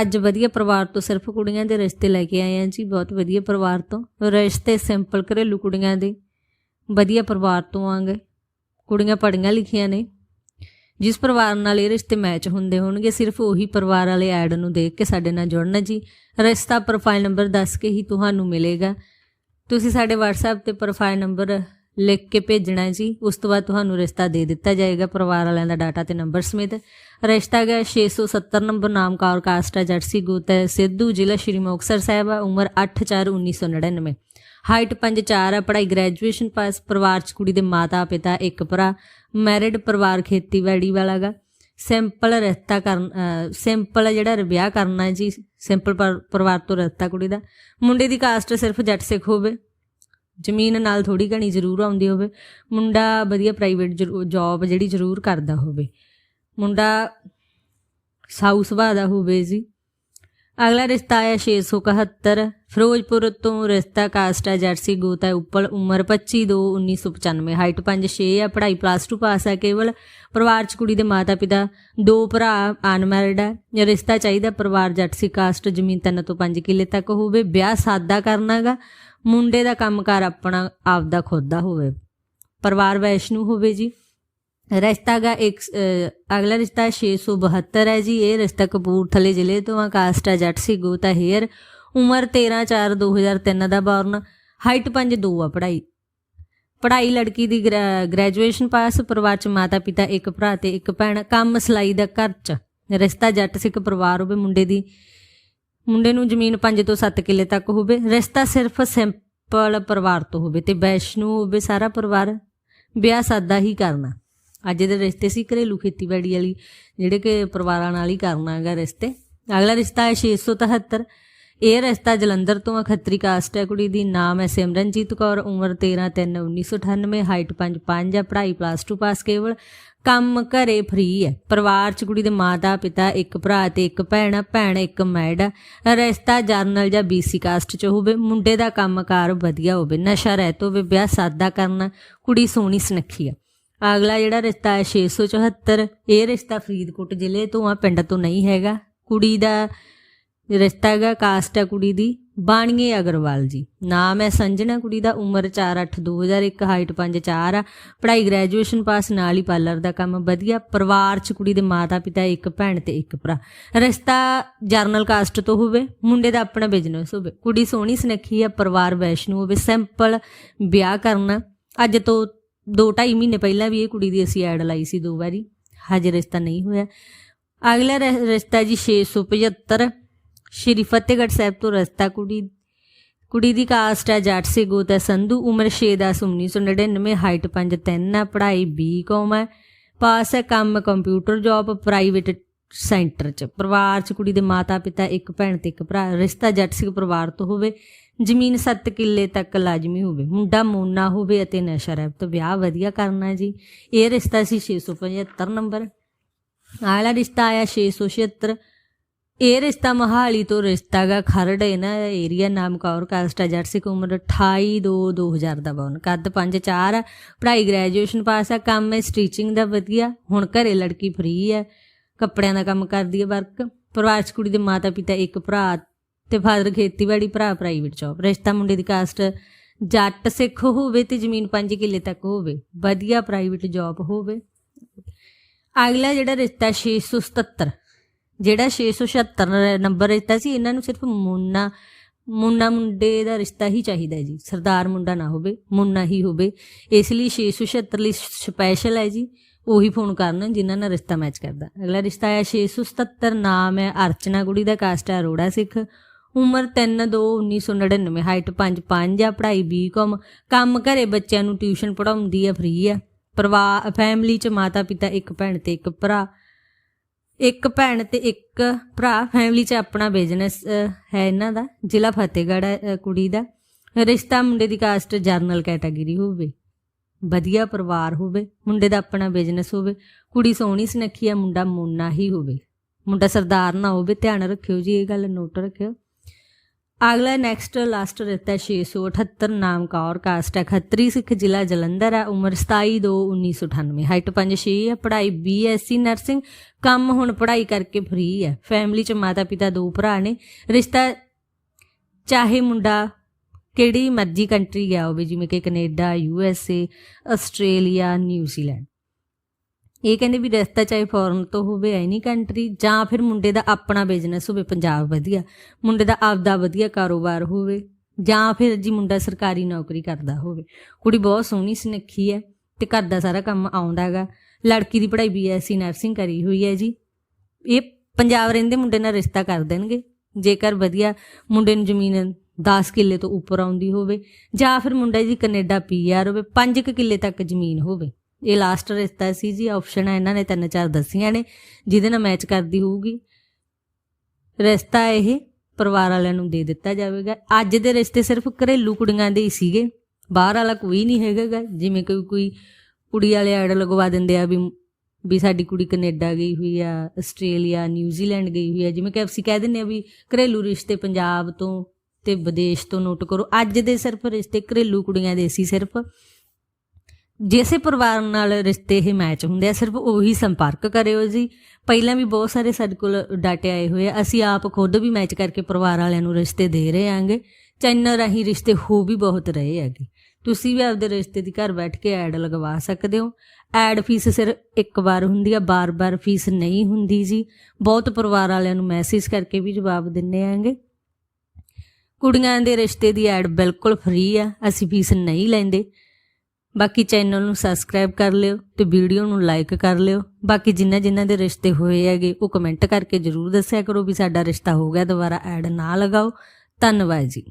ਅੱਜ ਵਧੀਆ ਪਰਿਵਾਰ ਤੋਂ ਸਿਰਫ ਕੁੜੀਆਂ ਦੇ ਰਿਸ਼ਤੇ ਲੈ ਕੇ ਆਏ ਆ ਜੀ, ਬਹੁਤ ਵਧੀਆ ਪਰਿਵਾਰ ਤੋਂ। ਰਿਸ਼ਤੇ ਸਿੰਪਲ ਘਰੇਲੂ ਕੁੜੀਆਂ ਦੇ। ਵਧੀਆ ਪਰਿਵਾਰ ਤੋਂ ਆਂਗੇ। ਕੁੜੀਆਂ ਪੜ੍ਹੀਆਂ ਲਿਖੀਆਂ ਨੇ। ਜਿਸ ਪਰਿਵਾਰ ਨਾਲ ਇਹ ਰਿਸ਼ਤੇ ਮੈਚ ਹੁੰਦੇ ਹੋਣਗੇ, ਸਿਰਫ ਉਹੀ ਪਰਿਵਾਰ ਵਾਲੇ ਐਡ ਨੂੰ ਦੇਖ ਕੇ ਸਾਡੇ ਨਾਲ ਜੁੜਨਾ ਜੀ। ਰਿਸ਼ਤਾ ਪ੍ਰੋਫਾਈਲ ਨੰਬਰ ਦੱਸ ਕੇ ਹੀ ਤੁਹਾਨੂੰ ਮਿਲੇਗਾ। ਤੁਸੀਂ ਸਾਡੇ WhatsApp ਤੇ ਪ੍ਰੋਫਾਈਲ ਨੰਬਰ ਲਿਖ ਕੇ ਭੇਜਣਾ ਜੀ। ਉਸ ਤੋਂ ਬਾਅਦ ਤੁਹਾਨੂੰ ਰਿਸ਼ਤਾ ਦੇ ਦਿੱਤਾ ਜਾਏਗਾ ਪਰਿਵਾਰ ਵਾਲਿਆਂ ਦਾ ਡਾਟਾ ਤੇ ਨੰਬਰ ਸਮੇਤ। ਰਿਸ਼ਤਾ ਹੈ 670 ਨੰਬਰ ਨਾਮ ਕੌਰ ਕਾਸਟ ਹੈ ਜਰਸੀ ਗੋਤ ਹੈ। ਸਿੱਧੂ ਜ਼ਿਲ੍ਹਾ ਸ਼੍ਰੀ ਮੁਕਤਸਰ ਸਾਹਿਬ ਹੈ, ਉਮਰ 8/4/1999 ਹਾਈਟ 5'4 ਹੈ, ਪੜ੍ਹਾਈ ਗ੍ਰੈਜੂਏਸ਼ਨ ਪਾਸ ਪਰਿਵਾਰ ਚ ਕੁੜੀ ਦੇ ਮਾਤਾ, ਪਿਤਾ, ਇੱਕ ਭਰਾ ਮੈਰਿਡ ਪਰਿਵਾਰ ਖੇਤੀਬਾੜੀ ਵਾਲਾ ਗਾ। ਸਿੰਪਲ ਰਿਸ਼ਤਾ ਕਰਨ ਸਿੰਪਲ ਜਿਹੜਾ ਵਿਆਹ ਕਰਨਾ ਜੀ ਸਿੰਪਲ ਪਰਿਵਾਰ ਤੋਂ ਰਿਸ਼ਤਾ ਕੁੜੀ ਦਾ। ਮੁੰਡੇ ਦੀ ਕਾਸਟ ਸਿਰਫ ਜੱਟ ਸਿੱਖ ਹੋਵੇ। ਜ਼ਮੀਨ ਨਾਲ ਥੋੜੀ ਘਣੀ ਜ਼ਰੂਰ ਆਉਂਦੀ ਹੋਵੇ, ਮੁੰਡਾ ਵਧੀਆ ਪ੍ਰਾਈਵੇਟ ਜੌਬ ਜਿਹੜੀ ਜ਼ਰੂਰ ਕਰਦਾ ਹੋਵੇ। ਮੁੰਡਾ ਸਾਊ ਸੁਭਾਅ ਦਾ ਹੋਵੇ ਜੀ। ਅਗਲਾ ਰਿਸ਼ਤਾ ਹੈ 671 ਫਿਰੋਜ਼ਪੁਰ ਤੋਂ ਰਿਸ਼ਤਾ ਕਾਸਟ ਹੈ ਜਰਸੀ ਗੋਤ ਹੈ ਉੱਪਰ, ਉਮਰ 25 2 1995 ਹਾਈਟ 5 6 ਹੈ, ਪੜ੍ਹਾਈ ਪਲੱਸ 2 ਪਾਸ ਹੈ ਕੇਵਲ। ਪਰਿਵਾਰ ਚ ਕੁੜੀ ਦੇ ਮਾਤਾ ਪਿਤਾ ਦੋ ਭਰਾ ਅਨਮੈਰਿਡ ਹੈ। ਇਹ ਰਿਸ਼ਤਾ ਚਾਹੀਦਾ ਪਰਿਵਾਰ ਜੱਟ ਕਾਸਟ ਜ਼ਮੀਨ 3 ਤੋਂ 5 ਕਿੱਲੇ ਤੱਕ ਹੋਵੇ, ਵਿਆਹ ਸਾਦਾ ਕਰਨਾਗਾ ਮੁੰਡੇ ਦਾ ਕੰਮਕਾਰ ਆਪਣਾ ਆਪਦਾ ਖੁਦ ਦਾ ਹੋਵੇ। ਪਰਿਵਾਰ ਵੈਸ਼ਨੂ ਹੋਵੇ ਜੀ। ਰਿਸ਼ਤਾ ਦਾ ਇੱਕ ਅ, ਅਗਲਾ ਰਿਸ਼ਤਾ 672 ਹੈ ਜੀ। ਇਹ ਰਿਸ਼ਤਾ ਕਪੂਰਥਲੇ ਜ਼ਿਲ੍ਹੇ ਤੋਂ ਆ ਕਾਸਟ ਹੈ ਜੱਟ ਸੀ ਗੋਤਾ ਹੇਅਰ। ਉਮਰ 13 4 2003 ਦਾ ਬੌਰਨ। ਹਾਈਟ 5 2 ਆ ਪੜ੍ਹਾਈ। ਪੜ੍ਹਾਈ ਲੜਕੀ ਦੀ ਗ੍ਰੈ- ਗ੍ਰੈਜੂਏਸ਼ਨ ਪਾਸ ਪਰਿਵਾਰ ਚ ਮਾਤਾ ਪਿਤਾ ਇੱਕ ਭਰਾ ਤੇ ਇੱਕ ਭੈਣ। ਕੰਮ ਸਲਾਈ ਦਾ ਘਰ ਚ ਰਿਸ਼ਤਾ ਜੱਟ ਸਿੱਖ ਪਰਿਵਾਰ ਹੋਵੇ ਮੁੰਡੇ ਦੀ। ਮੁੰਡੇ ਨੂੰ ਜ਼ਮੀਨ 5 ਤੋਂ 7 ਕਿੱਲੇ ਤੱਕ ਹੋਵੇ, ਰਿਸ਼ਤਾ ਸਿਰਫ ਸਿੰਪਲ ਪਰਿਵਾਰ ਤੋਂ ਹੋਵੇ ਤੇ ਵੈਸ਼ਨੂ ਹੋਵੇ ਸਾਰਾ ਪਰਿਵਾਰ, ਵਿਆਹ ਸਾਦਾ ਹੀ ਕਰਨਾ। ਅੱਜ ਦੇ ਰਿਸ਼ਤੇ ਸੀ ਘਰੇਲੂ ਖੇਤੀਬਾੜੀ ਵਾਲੀ, ਜਿਹੜੇ ਕਿ ਪਰਿਵਾਰਾਂ ਨਾਲ ਹੀ ਕਰਨਾ ਹੈਗਾ ਰਿਸ਼ਤੇ। ਅਗਲਾ ਰਿਸ਼ਤਾ ਹੈ 673 ਇਹ ਰਿਸ਼ਤਾ ਜਲੰਧਰ ਤੋਂ ਆ ਖੱਤਰੀ ਕਾਸਟ ਹੈ। ਕੁੜੀ ਦੀ ਨਾਮ ਹੈ ਸਿਮਰਨਜੀਤ ਕੌਰ, ਉਮਰ 13 3 1998 ਹਾਈਟ 5 5 ਹੈ, ਪੜ੍ਹਾਈ ਪਲੱਸ 2 ਪਾਸ ਕੇਵਲ, ਕੰਮ ਘਰੇ ਫ੍ਰੀ ਹੈ। ਪਰਿਵਾਰ ਚ ਕੁੜੀ ਦੇ ਮਾਤਾ, ਪਿਤਾ, ਇੱਕ ਭਰਾ ਤੇ ਇੱਕ ਭੈਣ ਆ ਭੈਣ ਇੱਕ ਮੈਡ ਆ ਰਿਸ਼ਤਾ ਜਰਨਲ ਜਾਂ ਬੀਸੀ ਕਾਸਟ ਚ ਹੋਵੇ, ਮੁੰਡੇ ਦਾ ਕੰਮਕਾਰ ਵਧੀਆ ਹੋਵੇ, ਨਸ਼ਾ ਰਹਿਤ ਹੋਵੇ, ਵਿਆਹ ਸਾਦਾ ਕਰਨਾ, ਕੁੜੀ ਸੋਹਣੀ ਸੁਨੱਖੀ ਆ ਅਗਲਾ ਜਿਹੜਾ ਰਿਸ਼ਤਾ ਹੈ 674 ਇਹ ਰਿਸ਼ਤਾ ਫਰੀਦਕੋਟ ਜ਼ਿਲ੍ਹੇ ਤੋਂ ਆ, ਪਿੰਡ ਤੋਂ ਨਹੀਂ ਹੈਗਾ। ਕੁੜੀ ਦਾ ਰਿਸ਼ਤਾ ਹੈਗਾ ਕਾਸਟ ਹੈ ਕੁੜੀ ਦੀ ਬਾਣੀਏ ਅਗਰਵਾਲ ਜੀ। ਨਾਮ ਹੈ ਸੰਜਨਾ ਕੁੜੀ ਦਾ, ਉਮਰ 4/8/2001 ਹਾਈਟ 5'4 ਆ। ਪੜ੍ਹਾਈ ਗ੍ਰੈਜੂਏਸ਼ਨ ਪਾਸ ਨਾਲ ਹੀ ਪਾਰਲਰ ਦਾ ਕੰਮ ਵਧੀਆ। ਪਰਿਵਾਰ ਚ ਕੁੜੀ ਦੇ ਮਾਤਾ ਪਿਤਾ ਇੱਕ ਭੈਣ ਤੇ ਇੱਕ ਭਰਾ। ਰਿਸ਼ਤਾ ਜਰਨਲ ਕਾਸਟ ਤੋਂ ਹੋਵੇ, ਮੁੰਡੇ ਦਾ ਆਪਣਾ ਬਿਜ਼ਨਸ ਹੋਵੇ। ਕੁੜੀ ਸੋਹਣੀ ਸੁਨੱਖੀ ਆ, ਪਰਿਵਾਰ ਵੈਸ਼ਨੂ ਹੋਵੇ ਸਿੰਪਲ ਵਿਆਹ ਕਰਨਾ। ਅੱਜ ਤੋਂ 2.5 ਮਹੀਨੇ ਪਹਿਲਾਂ ਵੀ ਇਹ ਕੁੜੀ ਦੀ ਅਸੀਂ ਐਡ ਲਾਈ ਸੀ ਦੋ ਵਾਰੀ। ਹਜੇ ਰਿਸ਼ਤਾ ਨਹੀਂ ਹੋਇਆ। ਅਗਲਾ ਰਿ- ਰਿਸ਼ਤਾ ਜੀ 675 ਸ਼੍ਰੀ ਫਤਿਹਗੜ੍ਹ ਸਾਹਿਬ ਤੋਂ ਰਿਸ਼ਤਾ ਕੁੜੀ ਕੁੜੀ ਦੀ ਕਾਸਟ ਹੈ ਜੱਟ ਸੇ ਗੋਤ ਹੈ ਸੰਧੂ, ਉਮਰ 6 10 1999 ਹਾਈਟ 5 3 ਹੈ, ਪੜ੍ਹਾਈ ਬੀਕਾਮ ਹੈ ਪਾਸ ਹੈ ਕੰਮ ਕੰਪਿਊਟਰ ਜੌਬ ਪ੍ਰਾਈਵੇਟ ਸੈਂਟਰ ਚ। ਪਰਿਵਾਰ ਚ ਕੁੜੀ ਦੇ ਮਾਤਾ ਪਿਤਾ, ਇੱਕ ਭੈਣ ਤੇ ਇੱਕ ਭਰਾ, ਰਿਸ਼ਤਾ ਜੱਟ ਸਿੰਘ ਪਰਿਵਾਰ ਤੋਂ ਹੋਵੇ, ਜ਼ਮੀਨ 7 ਕਿੱਲੇ ਤੱਕ ਲਾਜ਼ਮੀ ਹੋਵੇ, ਮੁੰਡਾ ਮੋਨਾ ਹੋਵੇ ਅਤੇ ਨਸ਼ਾ ਰਹਿਤ ਵਿਆਹ ਵਧੀਆ ਕਰਨਾ ਜੀ। ਇਹ ਰਿਸ਼ਤਾ ਸੀ 675 ਨੰਬਰ। ਆਲਾ ਰਿਸ਼ਤਾ ਆਇਆ 676 ਇਹ ਰਿਸ਼ਤਾ ਮਹਾਲੀ ਤੋਂ ਰਿਸ਼ਤਾ ਗਾ ਖਰੜ, ਇਹਨਾਂ ਦਾ ਏਰੀਆ ਨਾਮ ਕੌਰ ਕਾਸਟ ਹੈ ਉਮਰ 28 2 2000 ਦਾ ਬੌਨ ਕੱਦ 5 4 ਪੜ੍ਹਾਈ ਗ੍ਰੈਜੂਏਸ਼ਨ ਪਾਸ ਹੈ ਕੰਮ ਹੈ ਸਟੀਚਿੰਗ ਦਾ ਵਧੀਆ। ਹੁਣ ਘਰੇ ਲੜਕੀ ਫ੍ਰੀ ਹੈ ਕੱਪੜਿਆਂ ਦਾ ਕੰਮ ਕਰਦੀ ਹੈ ਵਰਕ ਪਰਿਵਾਰ ਚ ਕੁੜੀ ਦੇ ਮਾਤਾ ਪਿਤਾ ਇੱਕ ਭਰਾ ਤੇ ਫਾਦਰ ਖੇਤੀਬਾੜੀ, ਭਰਾ ਪ੍ਰਾਈਵੇਟ ਜੌਬ ਰਿਸ਼ਤਾ ਮੁੰਡੇ ਦੀ ਕਾਸਟ ਜੱਟ ਸਿੱਖ ਹੋਵੇ ਤੇ ਜ਼ਮੀਨ 5 ਕਿੱਲੇ ਤੱਕ ਹੋਵੇ। ਵਧੀਆ ਪ੍ਰਾਈਵੇਟ ਜੌਬ ਹੋਵੇ। ਅਗਲਾ ਜਿਹੜਾ ਰਿਸ਼ਤਾ 677 ਜਿਹੜਾ 676 ਨੰਬਰ ਰਿਸ਼ਤਾ ਸੀ, ਇਹਨਾਂ ਨੂੰ ਸਿਰਫ ਮੁੰਨਾ ਮੁੰਨਾ ਮੁੰਡੇ ਦਾ ਰਿਸ਼ਤਾ ਹੀ ਚਾਹੀਦਾ ਜੀ। ਸਰਦਾਰ ਮੁੰਡਾ ਨਾ ਹੋਵੇ, ਮੁੰਨਾ ਹੀ ਹੋਵੇ। ਇਸ ਲਈ 676 ਲਈ ਸਪੈਸ਼ਲ ਹੈ ਜੀ, ਉਹੀ ਫੋਨ ਕਰਨ ਜਿਨ੍ਹਾਂ ਨਾਲ ਰਿਸ਼ਤਾ ਮੈਚ ਕਰਦਾ। ਅਗਲਾ ਰਿਸ਼ਤਾ ਹੈ 677 ਨਾਮ ਹੈ ਅਰਚਨਾ ਕੁੜੀ ਦਾ ਕਾਸਟ ਹੈ ਅਰੋੜਾ ਸਿੱਖ। ਉਮਰ 3 2 1999 ਹਾਈਟ 5 5 ਆ, ਪੜ੍ਹਾਈ ਬੀਕਾਮ ਕੰਮ ਘਰੇ ਬੱਚਿਆਂ ਨੂੰ ਟਿਊਸ਼ਨ ਪੜਾਉਂਦੀ ਆ ਫ੍ਰੀ ਆ। ਪਰਿਵਾਰ ਫੈਮਿਲੀ ਚ ਮਾਤਾ ਪਿਤਾ ਇੱਕ ਭੈਣ ਤੇ ਇੱਕ ਭਰਾ। ਇੱਕ ਭੈਣ ਤੇ ਇੱਕ ਭਰਾ ਫੈਮਿਲੀ 'ਚ ਆਪਣਾ ਬਿਜ਼ਨਸ ਹੈ ਇਹਨਾਂ ਦਾ, ਜ਼ਿਲ੍ਹਾ ਫਤਿਹਗੜ੍ਹ ਕੁੜੀ ਦਾ। ਰਿਸ਼ਤਾ ਮੁੰਡੇ ਦੀ ਕਾਸਟ ਜਰਨਲ ਕੈਟਾਗਰੀ ਹੋਵੇ, ਵਧੀਆ ਪਰਿਵਾਰ ਹੋਵੇ, ਮੁੰਡੇ ਦਾ ਆਪਣਾ ਬਿਜ਼ਨਸ ਹੋਵੇ, ਕੁੜੀ ਸੋਹਣੀ ਸੁਨੱਖੀ ਆ, ਮੁੰਡਾ ਮੋਨਾ ਹੀ ਹੋਵੇ। ਮੁੰਡਾ ਸਰਦਾਰ ਨਾ ਹੋਵੇ, ਧਿਆਨ ਰੱਖਿਓ ਜੀ, ਇਹ ਗੱਲ ਨੋਟ ਰੱਖਿਓ। ਅਗਲਾ ਨੈਕਸਟ ਲਾਸਟ ਰਿਸ਼ਤਾ 678 ਨਾਮ ਕੌਰ ਕਾਸਟ ਹੈ ਖੱਤਰੀ ਸਿੱਖ ਜ਼ਿਲ੍ਹਾ ਜਲੰਧਰ ਹੈ, ਉਮਰ 27 2 1998 ਹਾਈਟ 5 6 ਹੈ, ਪੜ੍ਹਾਈ ਬੀਐਸਸੀ ਨਰਸਿੰਗ ਕੰਮ ਹੁਣ ਪੜ੍ਹਾਈ ਕਰਕੇ ਫ੍ਰੀ ਹੈ। ਫੈਮਿਲੀ ਚ ਮਾਤਾ ਪਿਤਾ ਦੋ ਭਰਾ ਨੇ, ਰਿਸ਼ਤਾ ਚਾਹੇ ਮੁੰਡਾ ਕਿਹੜੀ ਮਰਜ਼ੀ ਕੰਟਰੀ ਗਿਆ ਹੋਵੇ, ਜਿਵੇਂ ਕਿ Canada U S A Australia New Zealand ਇਹ ਕਹਿੰਦੇ ਵੀ ਰਿਸ਼ਤਾ ਚਾਹੇ ਫੋਰਨ ਤੋਂ ਹੋਵੇ ਐਨੀ ਕੰਟਰੀ ਜਾਂ ਫਿਰ ਮੁੰਡੇ ਦਾ ਆਪਣਾ ਬਿਜ਼ਨਸ ਹੋਵੇ, ਪੰਜਾਬ ਵਧੀਆ। ਮੁੰਡੇ ਦਾ ਆਪਦਾ ਵਧੀਆ ਕਾਰੋਬਾਰ ਹੋਵੇ, ਜਾਂ ਫਿਰ ਜੀ ਮੁੰਡਾ ਸਰਕਾਰੀ ਨੌਕਰੀ ਕਰਦਾ ਹੋਵੇ। ਕੁੜੀ ਬਹੁਤ ਸੋਹਣੀ ਸੁਨੱਖੀ ਹੈ ਤੇ ਘਰ ਦਾ ਸਾਰਾ ਕੰਮ ਆਉਂਦਾ ਹੈਗਾ। ਲੜਕੀ ਦੀ ਪੜ੍ਹਾਈ ਬੀਐਸਸੀ ਨਰਸਿੰਗ ਕਰੀ ਹੋਈ ਹੈ ਜੀ। ਇਹ ਪੰਜਾਬ ਰਹਿੰਦੇ ਮੁੰਡੇ ਨਾਲ ਰਿਸ਼ਤਾ ਕਰ ਦੇਣਗੇ। ਜੇਕਰ ਵਧੀਆ ਮੁੰਡੇ ਨੂੰ ਜ਼ਮੀਨ 10 ਕਿੱਲੇ ਤੋਂ ਉੱਪਰ ਆਉਂਦੀ ਹੋਵੇ, ਜਾਂ ਫਿਰ ਮੁੰਡਾ ਜੀ ਕੈਨੇਡਾ ਪੀਆਰ ਹੋਵੇ 5 ਕਿੱਲੇ ਤੱਕ ਜ਼ਮੀਨ ਹੋਵੇ। ਇਹ ਲਾਸਟ ਰਿਸ਼ਤਾ ਸੀ ਜੀ ਆਪਸ਼ਨ ਹੈ ਇਹਨਾਂ ਨੇ ਤਿੰਨ ਚਾਰ ਦੱਸੀਆਂ ਨੇ, ਜਿਹਦੇ ਨਾਲ ਮੈਚ ਕਰਦੀ ਹੋਊਗੀ। ਰਿਸ਼ਤਾ ਇਹ ਪਰਿਵਾਰ ਵਾਲਿਆਂ ਨੂੰ ਦੇ ਦਿੱਤਾ ਜਾਵੇਗਾ। ਅੱਜ ਦੇ ਰਿਸ਼ਤੇ ਸਿਰਫ ਘਰੇਲੂ ਕੁੜੀਆਂ ਦੇ ਹੀ ਸੀਗੇ। ਬਾਹਰ ਵਾਲਾ ਕੋਈ ਨਹੀਂ ਹੈਗਾ ਜਿਵੇਂ ਕੋਈ ਕੋਈ ਕੁੜੀ ਵਾਲੇ ਐਡ ਲਗਵਾ ਦਿੰਦੇ ਆ ਵੀ ਵੀ ਸਾਡੀ ਕੁੜੀ ਕੈਨੇਡਾ ਗਈ ਹੋਈ ਆ, ਆਸਟ੍ਰੇਲੀਆ ਨਿਊਜ਼ੀਲੈਂਡ ਗਈ ਹੋਈ ਆ, ਜਿਵੇਂ ਕਿ ਅਸੀਂ ਕਹਿ ਦਿੰਦੇ ਆ ਵੀ ਘਰੇਲੂ ਰਿਸ਼ਤੇ ਪੰਜਾਬ ਤੋਂ ਤੇ ਵਿਦੇਸ਼ ਤੋਂ ਨੋਟ ਕਰੋ। ਅੱਜ ਦੇ ਸਿਰਫ ਰਿਸ਼ਤੇ ਘਰੇਲੂ ਕੁੜੀਆਂ ਦੇ ਸੀ ਸਿਰਫ। ਜਿਸੇ ਪਰਿਵਾਰ ਨਾਲ ਰਿਸ਼ਤੇ ਇਹ ਮੈਚ ਹੁੰਦੇ ਆ, ਸਿਰਫ ਉਹੀ ਸੰਪਰਕ ਕਰਿਓ ਜੀ। ਪਹਿਲਾਂ ਵੀ ਬਹੁਤ ਸਾਰੇ ਸਾਡੇ ਕੋਲ ਡਾਟੇ ਆਏ ਹੋਏ ਆ, ਅਸੀਂ ਆਪ ਖੁਦ ਵੀ ਮੈਚ ਕਰਕੇ ਪਰਿਵਾਰ ਵਾਲਿਆਂ ਨੂੰ ਰਿਸ਼ਤੇ ਦੇ ਰਹੇ ਆਂਗੇ। ਚੈਨਲ ਰਾਹੀਂ ਰਿਸ਼ਤੇ ਹੋ ਵੀ ਬਹੁਤ ਰਹੇ ਹੈਗੇ। ਤੁਸੀਂ ਵੀ ਆਪਦੇ ਰਿਸ਼ਤੇ ਦੀ ਘਰ ਬੈਠ ਕੇ ਐਡ ਲਗਵਾ ਸਕਦੇ ਹੋ। ਐਡ ਫੀਸ ਸਿਰਫ ਇੱਕ ਵਾਰ ਹੁੰਦੀ ਆ, ਬਾਰ-ਬਾਰ ਫੀਸ ਨਹੀਂ ਹੁੰਦੀ ਜੀ। ਬਹੁਤ ਪਰਿਵਾਰ ਵਾਲਿਆਂ ਨੂੰ ਮੈਸੇਜ ਕਰਕੇ ਵੀ ਜਵਾਬ ਦਿੰਨੇ ਆਂਗੇ। ਕੁੜੀਆਂ ਦੇ ਰਿਸ਼ਤੇ ਦੀ ਐਡ ਬਿਲਕੁਲ ਫ੍ਰੀ ਆ, ਅਸੀਂ ਫੀਸ ਨਹੀਂ ਲੈਂਦੇ। ਬਾਕੀ ਚੈਨਲ ਨੂੰ ਸਬਸਕ੍ਰਾਈਬ ਕਰ ਲਿਓ ਤੇ ਵੀਡੀਓ ਨੂੰ ਲਾਈਕ ਕਰ ਲਿਓ। ਬਾਕੀ ਜਿਨ੍ਹਾਂ ਜਿਨ੍ਹਾਂ ਦੇ ਰਿਸ਼ਤੇ ਹੋਏ ਹੈਗੇ, ਉਹ ਕਮੈਂਟ ਕਰਕੇ ਜਰੂਰ ਦੱਸਿਆ ਕਰੋ ਵੀ ਸਾਡਾ ਰਿਸ਼ਤਾ ਹੋ ਗਿਆ, ਦੁਬਾਰਾ ਐਡ ਨਾ ਲਗਾਓ। ਧੰਨਵਾਦ ਜੀ।